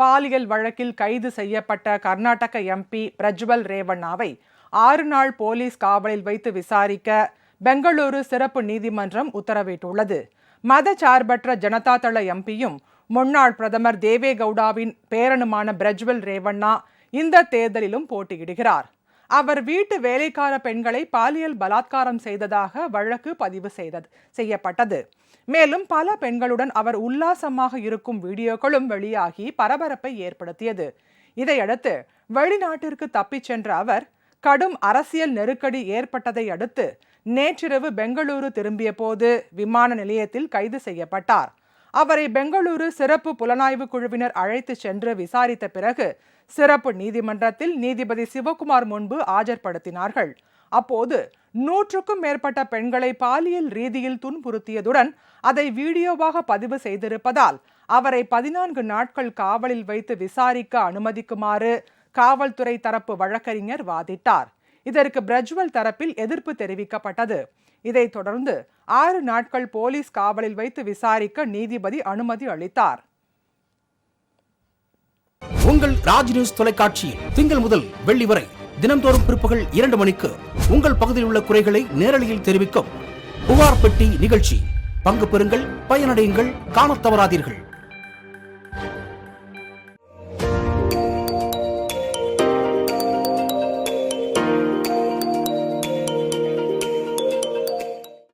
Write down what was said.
பாலியல் வழக்கில் கைது செய்யப்பட்ட கர்நாடக எம்பி பிரஜ்வல் ரேவண்ணாவை ஆறு நாள் போலீஸ் காவலில் வைத்து விசாரிக்க பெங்களூரு சிறப்பு நீதிமன்றம் உத்தரவிட்டுள்ளது. மதச்சார்பற்ற ஜனதா தள எம்பியும் முன்னாள் பிரதமர் தேவேகவுடாவின் பேரனுமான பிரஜ்வல் ரேவண்ணா இந்த தேர்தலிலும் போட்டியிடுகிறார். அவர் வீட்டு வேலைக்கார பெண்களை பாலியல் பலாத்காரம் செய்ததாக வழக்கு பதிவு செய்தது செய்யப்பட்டது. மேலும் பல பெண்களுடன் அவர் உல்லாசமாக இருக்கும் வீடியோக்களும் வெளியாகி பரபரப்பை ஏற்படுத்தியது. இதையடுத்து வெளிநாட்டிற்கு தப்பிச் சென்ற அவர் கடும் அரசியல் நெருக்கடி ஏற்பட்டதை அடுத்து நேற்றிரவு பெங்களூரு திரும்பிய போது விமான நிலையத்தில் கைது செய்யப்பட்டார். அவரை பெங்களூரு சிறப்பு புலனாய்வு குழுவினர் அழைத்து சென்று விசாரித்த பிறகு சிறப்பு நீதிமன்றத்தில் நீதிபதி சிவகுமார் முன்பு ஆஜர்படுத்தினார்கள். அப்போது நூற்றுக்கும் மேற்பட்ட பெண்களை பாலியல் ரீதியில் துன்புறுத்தியதுடன் அதை வீடியோவாக பதிவு செய்திருப்பதால் அவரை பதினான்கு நாட்கள் காவலில் வைத்து விசாரிக்க அனுமதிக்குமாறு காவல்துறை தரப்பு வழக்கறிஞர் வாதிட்டார். இதற்கு பிரஜ்வல் தரப்பில் எதிர்ப்பு தெரிவிக்கப்பட்டது. இதைத் தொடர்ந்து ஆறு நாட்கள் போலீஸ் காவலில் வைத்து விசாரிக்க நீதிபதி அனுமதி அளித்தார். உங்கள் ராஜ் நியூஸ் தொலைக்காட்சியில் திங்கள் முதல் வெள்ளி வரை தினம்தோறும் பிற்பகல் இரண்டு மணிக்கு உங்கள் பகுதியில் உள்ள குறைகளை நேரலையில் தெரிவிக்கும் புகார் பெட்டி நிகழ்ச்சி. பங்கு பெறுங்கள் பயனடையுங்கள் காண தவறாதீர்கள்.